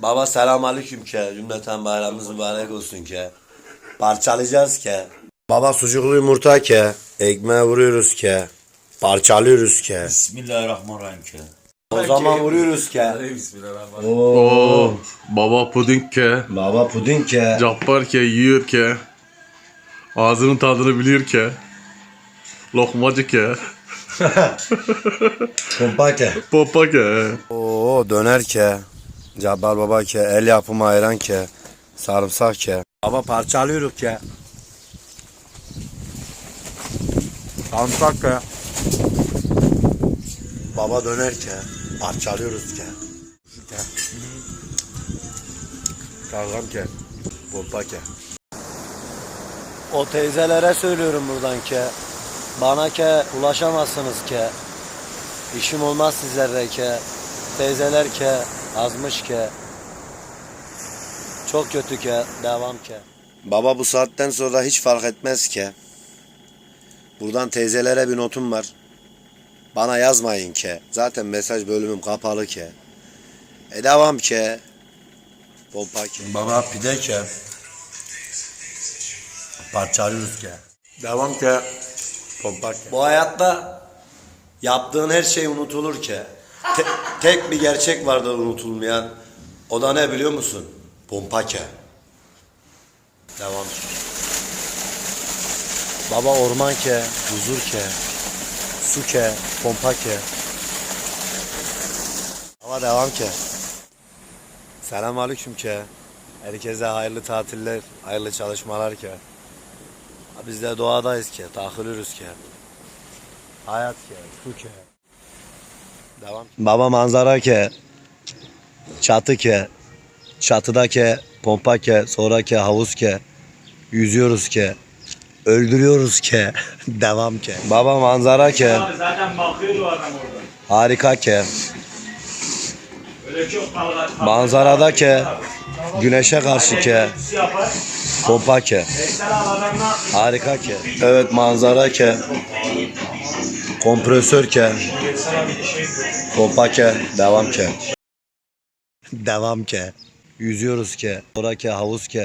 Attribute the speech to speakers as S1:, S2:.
S1: Baba selam aleyküm ke. Cümleten bayramımız mübarek olsun ke. Parçalayacağız ke. Baba sucuklu yumurta ke. Ekmeğe vuruyoruz ke. Parçalıyoruz ke.
S2: Bismillahirrahmanirrahim ki.
S1: O zaman vuruyoruz ke.
S2: Bismillahirrahmanirrahim.
S3: Oo, baba puding ke,
S1: Baba puding ke.
S3: cappar ke, yiyor ke. Ağzının tadını biliyor ke. Lokmacı ke,
S1: Kumpa ke.
S3: popa ke.
S1: Oo döner ke. Cabbar baba ke. El yapımı ayran ke. Sarımsak ke. Baba parçalıyoruz ke. Sarımsak ke. Baba döner ke. Parçalıyoruz ke. Ke. Kavgam ke. Pompa ke. O teyzelere söylüyorum buradan ke. Bana ke ulaşamazsınız ke. İşim olmaz sizlerle ke. Teyzeler ke. Azmış ke. Çok kötü ke. Devam ke. Baba bu saatten sonra hiç fark etmez ke. Buradan teyzelere bir notum var. Bana yazmayın ke. Zaten mesaj bölümüm kapalı ke. E devam ke. Pompa ke. Baba pide ke. Parçalıyoruz ke. Devam ke. Pompa ke. Bu hayatta yaptığın her şey unutulur ki. Te- tek bir gerçek vardır unutulmayan. O da ne biliyor musun? Pompake. Devam. Baba orman ke, huzur ke, su ke, pompa ke. Devam ke. Selam aleyküm ke. Herkese hayırlı tatiller, hayırlı çalışmalar ke. Biz de doğadayız ke, takılıyoruz ke. Hayat ke, su ke. Devam. Baba manzara ke. Çatı ke. Çatıda ke. Pompa ke. Sonra ke. Havuz ke. Yüzüyoruz ke. Öldürüyoruz ke. Devam ke. Baba manzara ke.
S2: Abi zaten bakıyor o adam orada.
S1: Harika ke.
S2: Öyle çok dalga.
S1: Manzarada ke. Güneşe karşı ke.
S2: Yapar.
S1: Pompa ke. Harika ke. Evet manzara ke. Kompresör ke. Pompa ke. Devam ke. Devam ke. Yüzüyoruz ke. Sonra ke. Havuz ke.